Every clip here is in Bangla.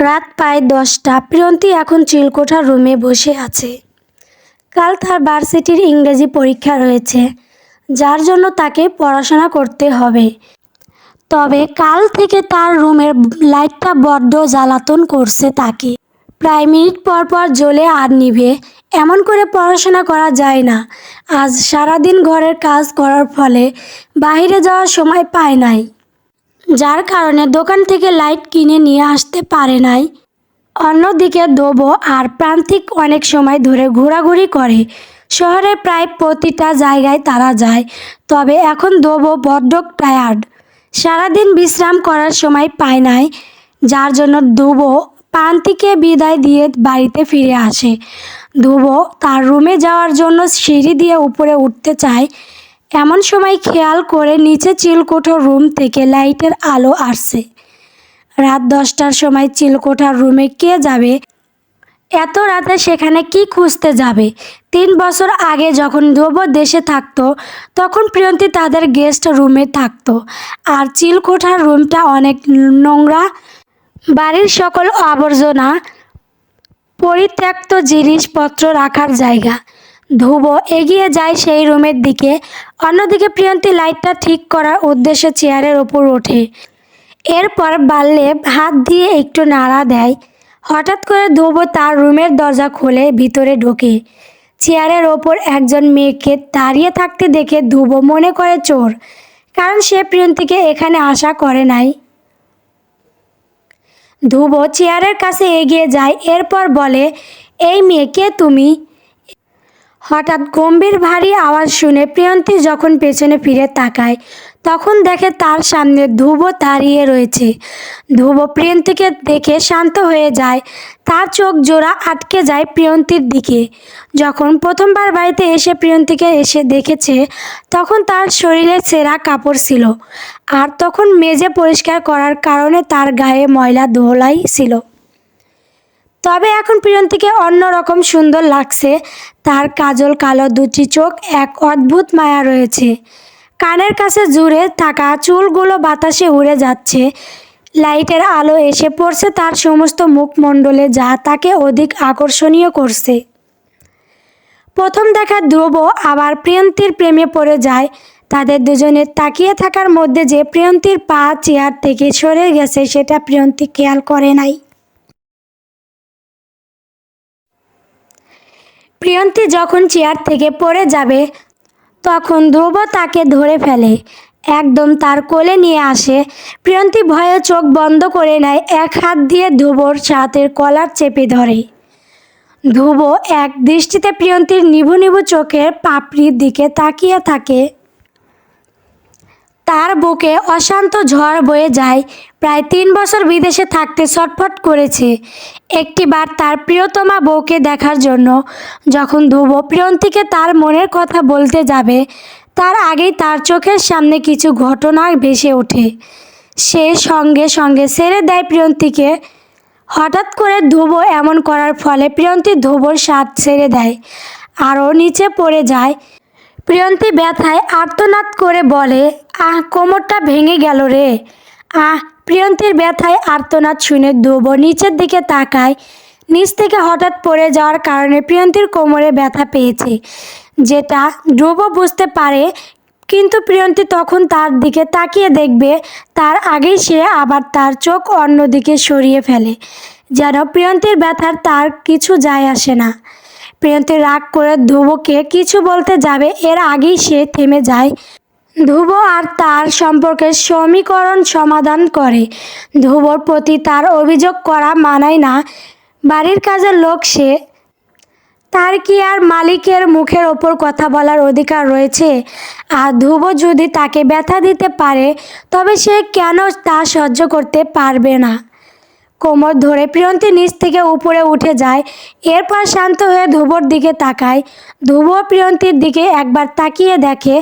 রাত প্রায় দশটা। প্রিয়ন্তী এখন চিলকোঠার রুমে বসে আছে। কাল তার ভার্সিটির ইংরেজি পরীক্ষা রয়েছে, যার জন্য তাকে পড়াশোনা করতে হবে। তবে কাল থেকে তার রুমের লাইটটা বড্ড জ্বালাতন করছে তাকে। প্রায় মিনিট পর পর জ্বলে আর নিভে। এমন করে পড়াশোনা করা যায় না। আজ সারাদিন ঘরের কাজ করার ফলে বাইরে যাওয়ার সময় পায় নাই। যার কারণে দোকান থেকে লাইট কিনে নিয়ে আসতে পারে নাই। অন্যদিকে দোবো আর প্রান্তিক অনেক সময় ধরে ঘোরাঘুরি করে। শহরে প্রায় প্রতিটা জায়গায় তারা যায়, তবে এখন দোবো বড্ড টায়ার্ড। সারাদিন বিশ্রাম করার সময় পায় নাই, যার জন্য দুবো প্রান্তিকে বিদায় দিয়ে বাড়িতে ফিরে আসে। ধুবো তার রুমে যাওয়ার জন্য সিঁড়ি দিয়ে উপরে উঠতে চায় এমন সময় খেয়াল করে নিচে চিলকোঠো রুম থেকে লাইটের আলো আসছে। রাত দশটার সময় চিলকোঠার রুমে কে যাবে? এত রাতে সেখানে কি খুঁজতে যাবে? তিন বছর আগে যখন ধ্রুব দেশে থাকতো, তখন প্রিয়ন্তী তাদের গেস্ট রুমে থাকতো। আর চিলকোঠার রুমটা অনেক নোংরা। বাড়ির সকল আবর্জনা, পরিত্যক্ত জিনিসপত্র রাখার জায়গা। ধ্রুব এগিয়ে যায় সেই রুমের দিকে। অন্যদিকে প্রিয়ন্তী লাইটটা ঠিক করার উদ্দেশ্যে চেয়ারের ওপর ওঠে। এরপর বাল্লে হাত দিয়ে একটু নাড়া দেয়। হঠাৎ করে ধ্রুব তার রুমের দরজা খুলে ভিতরে ঢোকে। চেয়ারের ওপর একজন মেয়েকে দাঁড়িয়ে থাকতে দেখে ধ্রুব মনে করে চোর, কারণ সে প্রিয়ন্তীকে এখানে আশা করে নাই। ধ্রুব চেয়ারের কাছে এগিয়ে যায়, এরপর বলে, এই মেয়ে কে তুমি হঠাৎ গম্ভীর ভারী আওয়াজ শুনে প্রিয়ন্তী যখন পেছনে ফিরে তাকায়, তখন দেখে তার সামনে ধ্রুব দাঁড়িয়ে রয়েছে। ধ্রুব প্রিয়ন্তীকে দেখে শান্ত হয়ে যায়। তার চোখ জোড়া আটকে যায় প্রিয়ন্তীর দিকে। যখন প্রথমবার বাড়িতে এসে প্রিয়ন্তীকে এসে দেখেছে, তখন তার শরীরে ছেঁড়া কাপড় ছিল। আর তখন মেজে পরিষ্কার করার কারণে তার গায়ে ময়লা দোলাই ছিল। তবে এখন প্রিয়ন্তীকে অন্যরকম সুন্দর লাগছে। তার কাজল কালো দুটি চোখ, এক অদ্ভুত মায়া রয়েছে। কানের কাছে জুড়ে থাকা চুলগুলো বাতাসে উড়ে যাচ্ছে। লাইটের আলো এসে পড়ছে তার সমস্ত মুখমণ্ডলে যা তাকে অধিক আকর্ষণীয় করছে। প্রথম দেখা ধ্রুব আবার প্রিয়ন্তীর প্রেমে পড়ে যায়। তাদের দুজনের তাকিয়ে থাকার মধ্যে যে প্রিয়ন্তীর পা, চেয়ার থেকে সরে গেছে, সেটা প্রিয়ন্তী খেয়াল করে নাই। প্রিয়ন্তী যখন চেয়ার থেকে পড়ে যাবে, তখন ধ্রুব তাকে ধরে ফেলে। একদম তার কোলে নিয়ে আসে। প্রিয়ন্তী ভয়ে চোখ বন্ধ করে নেয়, এক হাত দিয়ে ধ্রুবর ছাতের কলার চেপে ধরে। ধ্রুব এক দৃষ্টিতে প্রিয়ন্তীর নিভু নিভু চোখের পাপড়ির দিকে তাকিয়ে থাকে। তার বুকে অশান্ত ঝড় বয়ে যায়। প্রায় তিন বছর বিদেশে থাকতে ছটফট করেছে। একটিবার তার প্রিয়তমা বউকে দেখার জন্য যখন ধ্রুব প্রিয়ন্তীকে তার মনের কথা বলতে যাবে, তার আগেই তার চোখের সামনে কিছু ঘটনা ভেসে ওঠে। সে সঙ্গে সঙ্গে ছেড়ে দেয় প্রিয়ন্তীকে। হঠাৎ করে ধ্রুব এমন করার ফলে প্রিয়ন্তী ধ্রুবর স্বাদ ছেড়ে দেয়। আরও নিচে পড়ে যায়। প্রিয়ন্তী ব্যথায় আর্তনাদ করে বলে, আহ, কোমরটা ভেঙে গেল রে। আহ, প্রিয়ন্তীর ব্যথায় আর্তনাদ শুনে ধ্রুব নিচের দিকে তাকায়। নিচ থেকে হঠাৎ পড়ে যাওয়ার কারণে প্রিয়ন্তীর কোমরে ব্যথা পেয়েছে, যেটা ধ্রুব বুঝতে পারে। কিন্তু প্রিয়ন্তী তখন তার দিকে তাকিয়ে দেখবে, তার আগেই সে আবার তার চোখ অন্যদিকে সরিয়ে ফেলে, যেন প্রিয়ন্তীর ব্যথার তার কিছু যায় আসে না। প্রিয়ন্তী রাগ করে ধ্রুবকে কিছু বলতে যাবে, এর আগেই সে থেমে যায়। ধ্রুব আর তার সম্পর্কে সমীকরণ সমাধান করে। ধ্রুবর প্রতি তার অভিযোগ করা মানায় না। বাড়ির কাজের লোক সে। তার কি আর মালিকের মুখের ওপর কথা বলার অধিকার রয়েছে? আর ধ্রুব যদি তাকে ব্যথা দিতে পারে, তবে সে কেন তা সহ্য করতে পারবে না? কোমর ধরে প্রিয়ন্তী নিচ থেকে উপরে উঠে যায়। এরপর শান্ত হয়ে ধ্রুবর দিকে তাকায়। ধ্রুব প্রিয়ন্তীর দিকে একবার তাকিয়ে দেখে,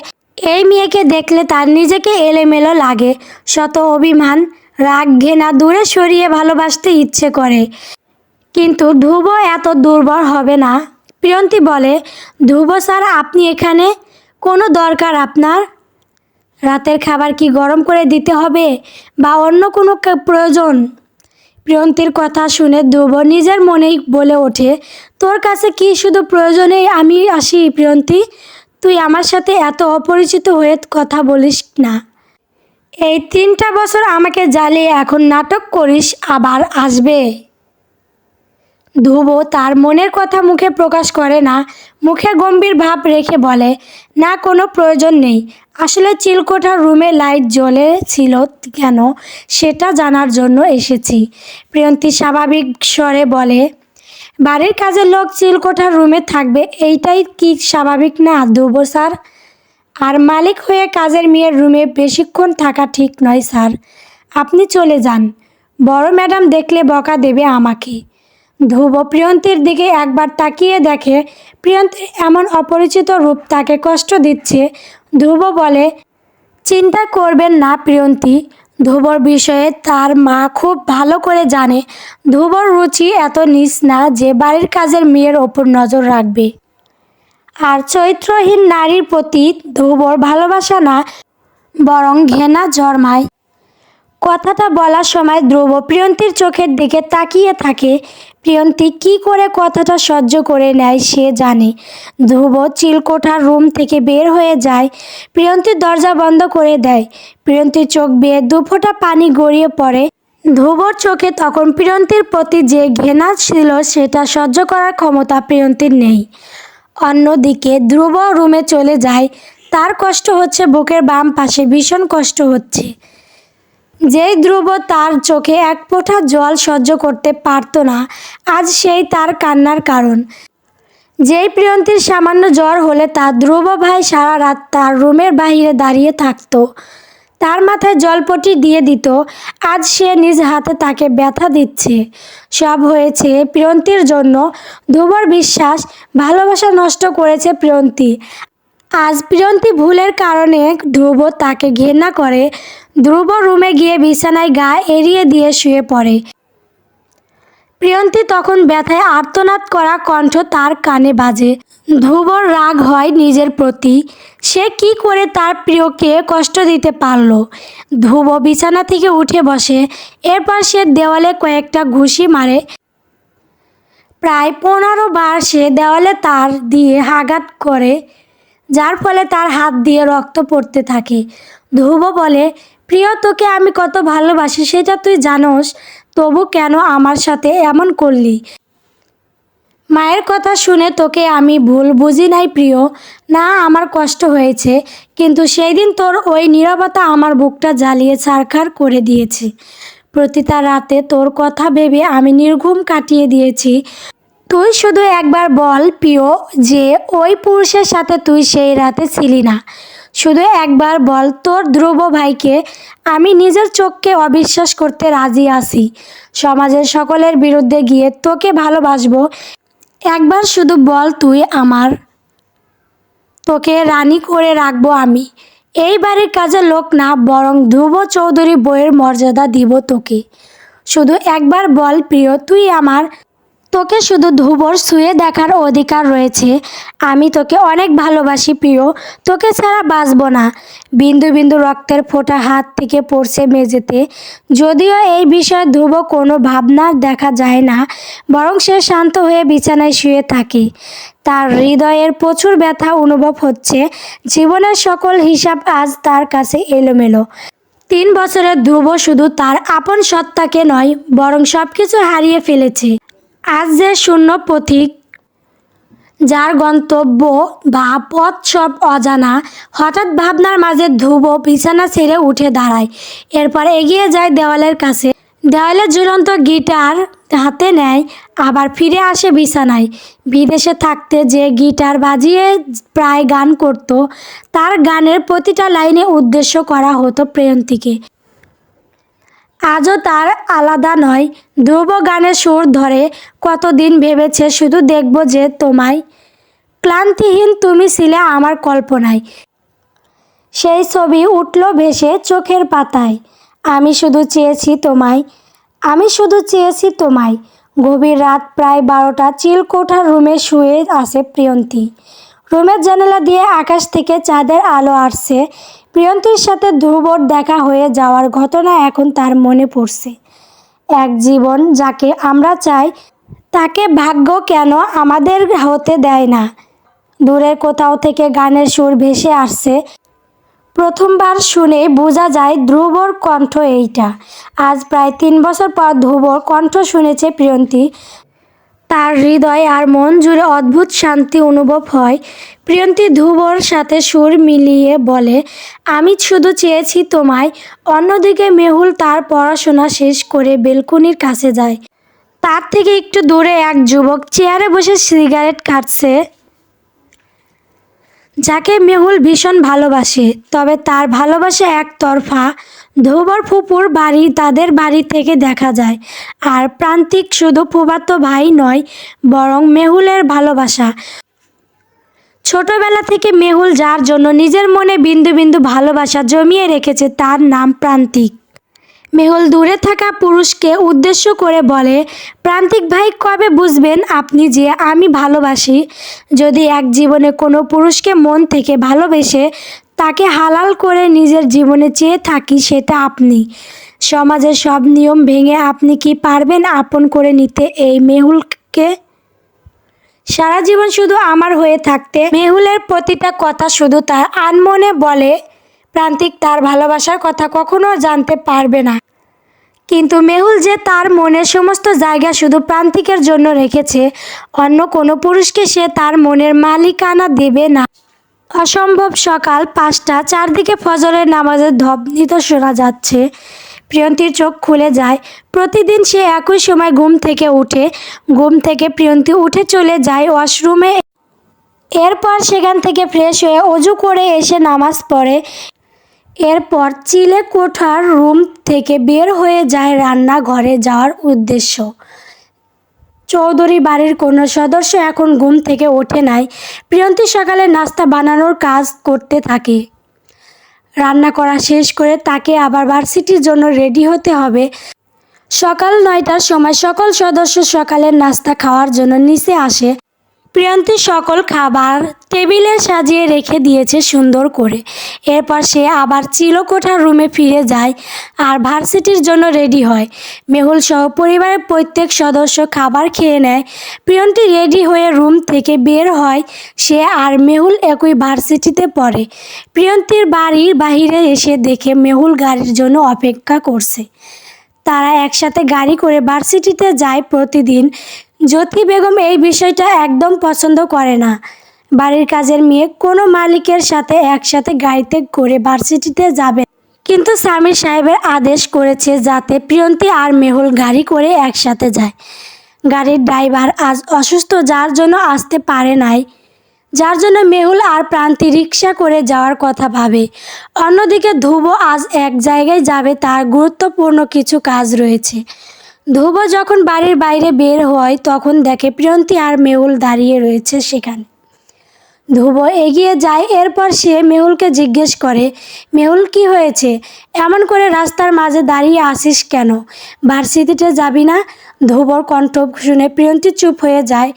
এই মেয়েকে দেখলে তার নিজেকে এলোমেলো লাগে। শত অভিমান, রাগ ঘেনা দূরে সরিয়ে ভালোবাসতে ইচ্ছে করে। কিন্তু ধ্রুব এত দুর্বল হবে না। প্রিয়ন্তী বলে, ধ্রুব স্যার, আপনি এখানে? কোনো দরকার আপনার? রাতের খাবার কি গরম করে দিতে হবে? বা অন্য কোনো প্রয়োজন প্রিয়ন্তীর কথা শুনে ধ্রুব নিজের মনেই বলে ওঠে, তোর কাছে কি শুধু প্রয়োজনেই আমি আসি প্রিয়ন্তী? তুই আমার সাথে এত অপরিচিত হয়ে কথা বলিস না। এই তিনটা বছর আমাকে জ্বালিয়ে এখন নাটক করিস, আবার আসবে। ধ্রুব তার মনের কথা মুখে প্রকাশ করে না। মুখে গম্ভীর ভাব রেখে বলে, না, কোনো প্রয়োজন নেই। আসলে চিলকোঠার রুমে লাইট জ্বলেছিল কেন? সেটা জানার জন্য এসেছি। প্রিয়ন্তী স্বাভাবিক স্বরে বলে, বাড়ির কাজের লোক চিলকোঠার রুমে থাকবে। এইটাই কি স্বাভাবিক না, ধ্রুব স্যার? আর মালিক হয়ে কাজের মেয়ের রুমে বেশিক্ষণ থাকা ঠিক নয়, স্যার। আপনি চলে যান। বড় ম্যাডাম দেখলে বকা দেবে আমাকে। ধ্রুব প্রিয়ন্তীর দিকে একবার তাকিয়ে দেখে প্রিয়ন্তীর এমন অপরিচিত রূপ তাকে কষ্ট দিচ্ছে? ধ্রুব বলে, চিন্তা করবেন না প্রিয়ন্তী, ধ্রুবর বিষয়ে তার মা খুব ভালো করে জানে। ধ্রুবর রুচি এত নিস না যে বাড়ির কাজের মেয়ের ওপর নজর রাখবে। আর চরিত্রহীন নারীর প্রতি ধ্রুবর ভালোবাসা না, বরং ঘেনা জন্মায়। কথাটা বলার সময় ধ্রুব প্রিয়ন্তীর চোখের দিকে তাকিয়ে থাকে। প্রিয়ন্তী কি করে কথাটা সহ্য করে নেয় সে জানে। ধ্রুব চিলকোঠার রুম থেকে বের হয়ে যায়। প্রিয়ন্তীর দরজা বন্ধ করে দেয়। প্রিয়ন্তীর চোখ বেয়ে দুফোঁটা পানি গড়িয়ে পড়ে। ধ্রুবর চোখে তখন প্রিয়ন্তীর প্রতি যে ঘেনা ছিল সেটা সহ্য করার ক্ষমতা প্রিয়ন্তীর নেই। অন্যদিকে ধ্রুব রুমে চলে যায়। তার কষ্ট হচ্ছে, বুকের বাম পাশে ভীষণ কষ্ট হচ্ছে। যেই ধ্রুব তার চোখে এক ফোঁটা জল সহ্য করতে পারত না, আজ সেই তার কান্নার কারণ। যেই প্রিয়ন্তীর সামান্য জ্বর হলে তার ধ্রুব ভাই সারা রাত তার রুমের বাইরে দাঁড়িয়ে থাকতো। তার মাথায় জলপটি দিয়ে দিত, আজ সে নিজ হাতে তাকে ব্যথা দিচ্ছে। সব হয়েছে প্রিয়ন্তীর জন্য। ধ্রুবর বিশ্বাস, ভালোবাসা নষ্ট করেছে প্রিয়ন্তী। আজ প্রিয়ন্তী ভুলের কারণে ধ্রুব তাকে ঘেন্না করে। ধ্রুব রুমে গিয়ে বিছানায় গা এড়িয়ে দিয়ে শুয়ে পড়ে। প্রিয়ন্তী তখন ব্যথায় আর্তনাদ করা কণ্ঠ তার কানে বাজে। ধ্রুবর রাগ হয় নিজের প্রতি। সে কি করে তার প্রিয়কে কষ্ট দিতে পারল? ধ্রুব বিছানা থেকে উঠে বসে। এরপর সে দেওয়ালে কয়েকটা ঘুষি মারে। প্রায় পনেরো বার সে দেওয়ালে তার দিয়ে আঘাত করে, যার ফলে তার হাত দিয়ে রক্ত পড়তে থাকে। ধ্রুব বলে প্রিয়, তোকে আমি কত ভালোবাসি সেটা তুই জানোস, তবু কেন আমার সাথে এমন করলি? মায়ের কথা শুনে তোকে আমি ভুল বুঝি নাই প্রিয়। না, আমার কষ্ট হয়েছে, কিন্তু সেই দিন তোর ওই নীরবতা আমার বুকটা জ্বালিয়ে ছারখার করে দিয়েছে। প্রতিটা রাতে তোর কথা ভেবে আমি নির্ঘুম কাটিয়ে দিয়েছি। তুই শুধু একবার বল প্রিয়, যে ওই পুরুষের সাথে তুই সেই রাতে ছিলি না। শুধু একবার বল তোর ধ্রুব ভাইকে। আমি নিজের চোখকে অবিশ্বাস করতে রাজি আছি। সমাজের সকলের বিরুদ্ধে গিয়ে তোকে ভালোবাসবো। একবার শুধু বল তুই আমার। তোকে রানী করে রাখব আমি। এই বাড়ির কাজের লোক না, বরং ধ্রুব চৌধুরী বইয়ের মর্যাদা দিব তোকে। শুধু একবার বল প্রিয়, তুই আমার। তোকে শুধু ধুবর শুয়ে দেখার অধিকার রয়েছে। আমি তোকে অনেক ভালোবাসি, প্রিয়। তোকে ছাড়া বাঁচব না। বিন্দু বিন্দু রক্তের ফোঁটা হাত থেকে পড়ছে মেঝেতে। যদিও এই বিষয়ে ধ্রুব কোনো ভাবনা দেখা যায় না, বরং সে শান্ত হয়ে বিছানায় শুয়ে থাকে। তার হৃদয়ের প্রচুর ব্যথা অনুভব হচ্ছে। জীবনের সকল হিসাব আজ তার কাছে এলোমেলো। তিন বছরের ধ্রুব শুধু তার আপন সত্তাকে নয়, বরং সব কিছু হারিয়ে ফেলেছে। আজ যে শূন্য পথিক, যার গন্তব্য বা পথ সব অজানা, হঠাৎ ভাবনার মাঝে ধ্রুব বিছানা ছেড়ে উঠে দাঁড়ায়। এরপর এগিয়ে যায় দেওয়ালের কাছে। দেওয়ালে ঝুলন্ত গিটার হাতে নেয়, আবার ফিরে আসে বিছানায়। বিদেশে থাকতে যে গিটার বাজিয়ে প্রায় গান করত, তার গানের প্রতিটা লাইনে উদ্দেশ্য করা হতো প্রিয়ন্তীকে। আজও তার আলাদা নয়। ধ্রুব গানের সুর ধরে কতদিন ভেবেছে শুধু দেখব যে তোমায়। ক্লান্তিহীন তুমি ছিলে আমার কল্পনায়। সেই ছবি উঠল ভেসে চোখের পাতায়। আমি শুধু চেয়েছি তোমায়। আমি শুধু চেয়েছি তোমায়। গভীর রাত প্রায় বারোটা চিলকোঠার রুমে শুয়ে আছে প্রিয়ন্তী। রুমের জানালা দিয়ে আকাশ থেকে চাঁদের আলো আসছে। প্রিয়ন্তীর সাথে ধ্রুবর দেখা হয়ে যাওয়ার ঘটনা এখন তার মনে পড়ছে। এক জীবন যাকে আমরা চাই, তাকে ভাগ্য কেন আমাদের হতে দেয় না? দূরের কোথাও থেকে গানের সুর ভেসে আসছে। প্রথমবার শুনে বোঝা যায় ধ্রুবর কণ্ঠ এইটা। আজ প্রায় তিন বছর পর ধ্রুবর কণ্ঠ শুনেছে প্রিয়ন্তী। তার হৃদয় আর মন জুড়ে অদ্ভুত শান্তি অনুভব হয়। প্রিয়ন্তী ধ্রুবর সাথে সুর মিলিয়ে বলে, আমি শুধু চেয়েছি তোমায়, অন্যদিকে মেহুল তার পড়াশোনা শেষ করে বেলকুনির কাছে যায়। তার থেকে একটু দূরে এক যুবক চেয়ারে বসে সিগারেট কাটছে। যাকে মেহুল ভীষণ ভালোবাসে, তবে তার ভালোবাসা একতরফা। ধোবর ফুপুর বাড়ি তাদের বাড়ি থেকে দেখা যায়। আর প্রান্তিক শুধু ফুবাতো ভাই নয়, বরং মেহুলের ভালোবাসা। ছোটবেলা থেকে মেহুল যার জন্য নিজের মনে বিন্দু বিন্দু ভালোবাসা জমিয়ে রেখেছে, তার নাম প্রান্তিক। মেহুল দূরে থাকা পুরুষকে উদ্দেশ্য করে বলে, প্রান্তিক ভাই, কবে বুঝবেন আপনি যে আমি ভালোবাসি? যদি এক জীবনে কোনো পুরুষকে মন থেকে ভালোবেসে তাকে হালাল করে নিজের জীবনে চেয়ে থাকি সেটা আপনি। সমাজের সব নিয়ম ভেঙে আপনি কি পারবেন আপন করে নিতে এই মেহুলকে? সারা জীবন শুধু আমার হয়ে থাকতে মেহুলের প্রতিটা কথা শুধু তার আনমনে বলে প্রান্তিক তার ভালোবাসার কথা কখনো জানতে পারবে না। কিন্তু মেহুল যে তার মনের সমস্ত জায়গা শুধু প্রান্তিকের জন্য রেখেছে, অন্য কোনো পুরুষকে সে তার মনের মালিকানা দেবে না। অসম্ভব সকাল পাঁচটা, চারদিকে ফজরের নামাজের ধ্বনিত শোনা যাচ্ছে। প্রিয়ন্তীর চোখ খুলে যায়। প্রতিদিন সে একই সময় ঘুম থেকে উঠে, ঘুম থেকে প্রিয়ন্তী উঠে চলে যায় ওয়াশরুমে। এরপর সেখান থেকে ফ্রেশ হয়ে অজু করে এসে নামাজ পড়ে। এরপর চিলে কোঠার রুম থেকে বের হয়ে যায় রান্নাঘরে যাওয়ার উদ্দেশ্য। চৌধুরী বাড়ির কোনো সদস্য এখন ঘুম থেকে ওঠে নাই। প্রিয়ন্তী সকালে নাস্তা বানানোর কাজ করতে থাকে। রান্না করা শেষ করে তাকে আবার ভার্সিটির জন্য রেডি হতে হবে। সকাল নয়টার সময় সকল সদস্য সকালের নাস্তা খাওয়ার জন্য নিচে আসে। প্রিয়ন্তী সকল খাবার টেবিলে সাজিয়ে রেখে দিয়েছে সুন্দর করে। এরপর সে আবার চিলকোঠার রুমে ফিরে যায় আর ভার্সিটির জন্য রেডি হয়। মেহুল সহ পরিবারের প্রত্যেক সদস্য খাবার খেয়ে নেয়। প্রিয়ন্তি রেডি হয়ে রুম থেকে বের হয় সে আর মেহুল একই ভার্সিটিতে পড়ে। প্রিয়ন্তির বাড়ির বাহিরে এসে দেখে মেহুল গাড়ির জন্য অপেক্ষা করছে। তারা একসাথে গাড়ি করে ভার্সিটিতে যায় প্রতিদিন। জ্যোতি বেগম এই বিষয়টা একদম পছন্দ করে না। বাড়ির কাজের মেয়ে কোনো মালিকের সাথে একসাথে গাড়িতে করে ভার্সিটিতে যাবে। কিন্তু স্বামীর সাহেবের আদেশ করেছে যাতে প্রিয়ন্তী আর মেহুল গাড়ি করে একসাথে যায়। গাড়ির ড্রাইভার আজ অসুস্থ, যার জন্য আসতে পারে নাই। যার জন্য মেহুল আর প্রান্তি রিক্সা করে যাওয়ার কথা ভাবে। অন্যদিকে ধ্রুব আজ এক জায়গায় যাবে, তার গুরুত্বপূর্ণ কিছু কাজ রয়েছে। ধ্রুব যখন বাড়ির বাইরে বের হয়, তখন দেখে প্রিয়ন্তী আর মেহুল দাঁড়িয়ে রয়েছে সেখানে। ধ্রুব এগিয়ে যায়, এরপর সে মেহুলকে জিজ্ঞেস করে, মেহুল, কি হয়েছে? এমন করে রাস্তার মাঝে দাঁড়িয়ে আসিস কেন? ভার্সিটিতে যাবি না? ধ্রুবর কণ্ঠ শুনে প্রিয়ন্তী চুপ হয়ে যায়।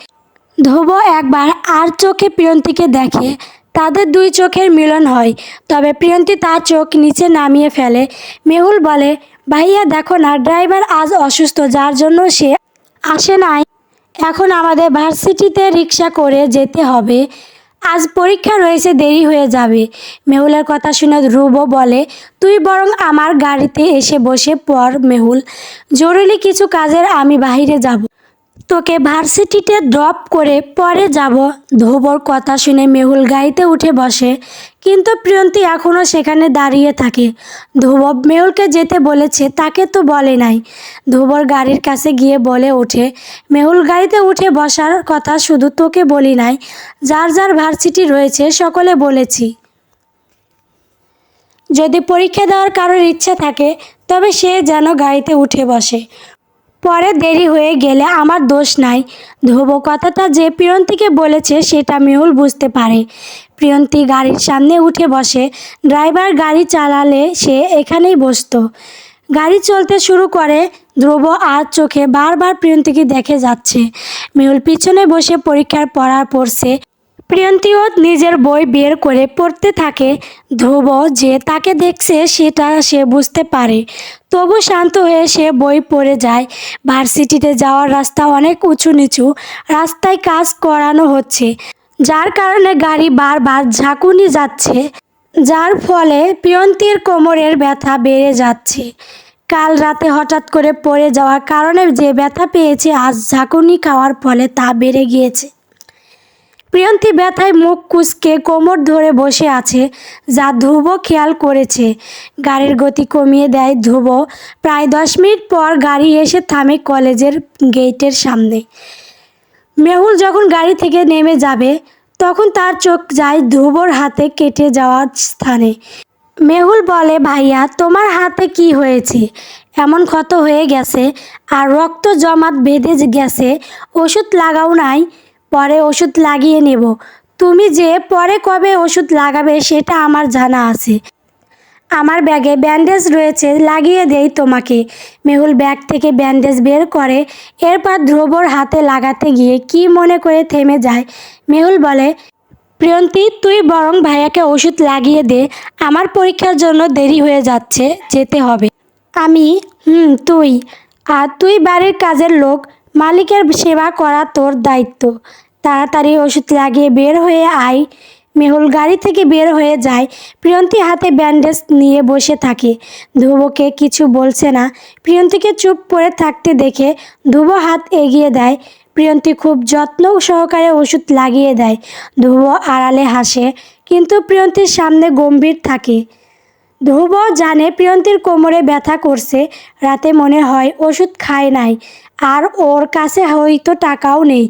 ধ্রুব একবার আর চোখে প্রিয়ন্তীকে দেখে, তাদের দুই চোখের মিলন হয়, তবে প্রিয়ন্তী তার চোখ নিচে নামিয়ে ফেলে। মেহুল বলে ভাইয়া দেখো না, ড্রাইভার আজ অসুস্থ, যার জন্য সে আসে নাই। এখন আমাদের ভার্সিটিতে রিক্সা করে যেতে হবে। আজ পরীক্ষা রয়েছে, দেরি হয়ে যাবে। মেহুলের কথা শুনে ধ্রুব বলে, তুই বরং আমার গাড়িতে এসে বসে পর মেহুল। জরুরি কিছু কাজের আমি বাহিরে যাব। তোকে ভার্সিটিতে ড্রপ করে পরে যাব। ধ্রুবর কথা শুনে মেহুল গাড়িতে উঠে বসে। কিন্তু প্রিয়ন্তী এখনও সেখানে দাঁড়িয়ে থাকে। ধ্রুব মেহুলকে যেতে বলেছে, তাকে তো বলে নাই। ধ্রুবর গাড়ির কাছে গিয়ে বলে ওঠে, মেহুল গাড়িতে উঠে বসার কথা শুধু তোকে বলি নাই। যার যার ভার্সিটি রয়েছে, সকলে বলেছি। যদি পরীক্ষা দেওয়ার কারোর ইচ্ছা থাকে, তবে সে যেন গাড়িতে উঠে বসে। পরে দেরি হয়ে গেলে আমার দোষ নাই। ধ্রুব কথাটা যে প্রিয়ন্তীকে বলেছে, সেটা মেহুল বুঝতে পারে। প্রিয়ন্তী গাড়ির সামনে উঠে বসে। ড্রাইভার গাড়ি চালালে সে এখানেই বসতো। গাড়ি চলতে শুরু করে। ধ্রুব আর চোখে বারবার প্রিয়ন্তীকে দেখে যাচ্ছে। মেহুল পিছনে বসে পরীক্ষার পড়ার পড়ছে। প্রিয়ন্তীও নিজের বই বের করে পড়তে থাকে। ধ্রুব যে তাকে দেখছে সেটা সে বুঝতে পারে। তবু শান্ত হয়ে সে বই পড়ে যায়। ভার্সিটিতে যাওয়ার রাস্তা অনেক উঁচু নিচু রাস্তায় কাজ করানো হচ্ছে। যার কারণে গাড়ি বারবার ঝাঁকুনি যাচ্ছে। যার ফলে প্রিয়ন্তীর কোমরের ব্যথা বেড়ে যাচ্ছে। কাল রাতে হঠাৎ করে পড়ে যাওয়ার কারণে যে ব্যথা পেয়েছে, আজ ঝাঁকুনি খাওয়ার ফলে তা বেড়ে গিয়েছে। প্রিয়ন্তী ব্যথায় মুখ কুচকে কোমর ধরে বসে আছে, যা ধ্রুব খেয়াল করেছে। গাড়ির গতি কমিয়ে দেয় ধ্রুব। প্রায় দশ মিনিট পর গাড়ি এসে থামে কলেজের গেটের সামনে। মেহুল যখন গাড়ি থেকে নেমে যাবে, তখন তার চোখ যায় ধ্রুবর হাতে কেটে যাওয়ার স্থানে। মেহুল বলে, ভাইয়া, তোমার হাতে কি হয়েছে? এমন ক্ষত হয়ে গেছে, আর রক্ত জমাট বেঁধে গেছে, ওষুধ লাগাও নাই। পরে ওষুধ লাগিয়ে নেব। তুমি যে পরে কবে ওষুধ লাগাবে সেটা আমার জানা আছে। আমার ব্যাগে ব্যান্ডেজ রয়েছে, লাগিয়ে দেই তোমাকে। মেহুল ব্যাগ থেকে ব্যান্ডেজ বের করে, এরপর ধ্রুবর হাতে লাগাতে গিয়ে কি মনে করে থেমে যায়। মেহুল বলে, প্রিয়ন্তী, তুই বরং ভাইয়াকে ওষুধ লাগিয়ে দে। আমার পরীক্ষার জন্য দেরি হয়ে যাচ্ছে, যেতে হবে। আমি, হুম, তুই। আর তুই বাড়ির কাজের লোক মালিকের সেবা করা তোর দায়িত্ব। তাড়াতাড়ি ওষুধ লাগিয়ে বের হয়ে আয়। মেহুল গাড়ি থেকে বের হয়ে যায়। প্রিয়ন্তী হাতে ব্যান্ডেজ নিয়ে বসে থাকে। ধ্রুবকে কিছু বলছে না। প্রিয়ন্তীকে চুপ করে থাকতে দেখে ধ্রুব হাত এগিয়ে দেয়। প্রিয়ন্তী খুব যত্ন সহকারে ওষুধ লাগিয়ে দেয়। ধ্রুব আড়ালে হাসে, কিন্তু প্রিয়ন্তীর সামনে গম্ভীর থাকে। ধ্রুব জানে প্রিয়ন্তীর কোমরে ব্যথা করছে, রাতে মনে হয় ওষুধ খায় নাই, আর ওর কাছে হয়তো টাকাও নেই।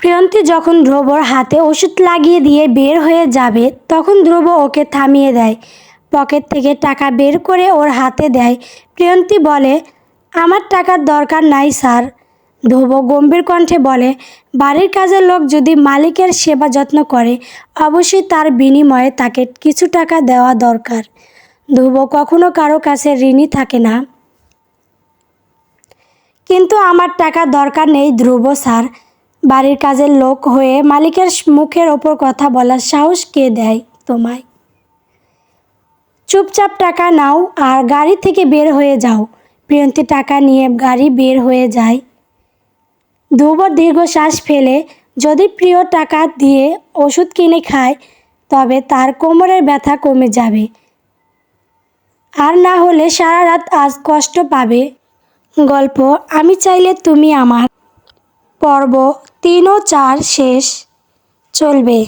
প্রিয়ন্তী যখন ধ্রুবর হাতে ওষুধ লাগিয়ে দিয়ে বের হয়ে যাবে, তখন ধ্রুব ওকে থামিয়ে দেয়, পকেট থেকে টাকা বের করে ওর হাতে দেয়। প্রিয়ন্তী বলে, আমার টাকার দরকার নাই, স্যার। ধ্রুব গম্ভীর কণ্ঠে বলে, বাড়ির কাজের লোক যদি মালিকের সেবা যত্ন করে, অবশ্যই তার বিনিময়ে তাকে কিছু টাকা দেওয়া দরকার। ধ্রুব, কখনো কারও কাছে ঋণী থাকে না। কিন্তু আমার টাকা দরকার নেই ধ্রুব স্যার। বাড়ির কাজের লোক হয়ে মালিকের মুখের ওপর কথা বলার সাহস কে দেয় তোমায়? চুপচাপ টাকা নাও আর গাড়ি থেকে বের হয়ে যাও। প্রিয়ন্তী, টাকা নিয়ে গাড়ি বের হয়ে যায়। দুবার দীর্ঘশ্বাস ফেলে, যদি প্রিয় টাকা দিয়ে ওষুধ কিনে খায়, তবে তার কোমরের ব্যথা কমে যাবে। আর না হলে সারা রাত আজ কষ্ট পাবে। গল্প, আমি চাইলে তুমি আমার পর্ব তিন ও চার শেষ। চলবে।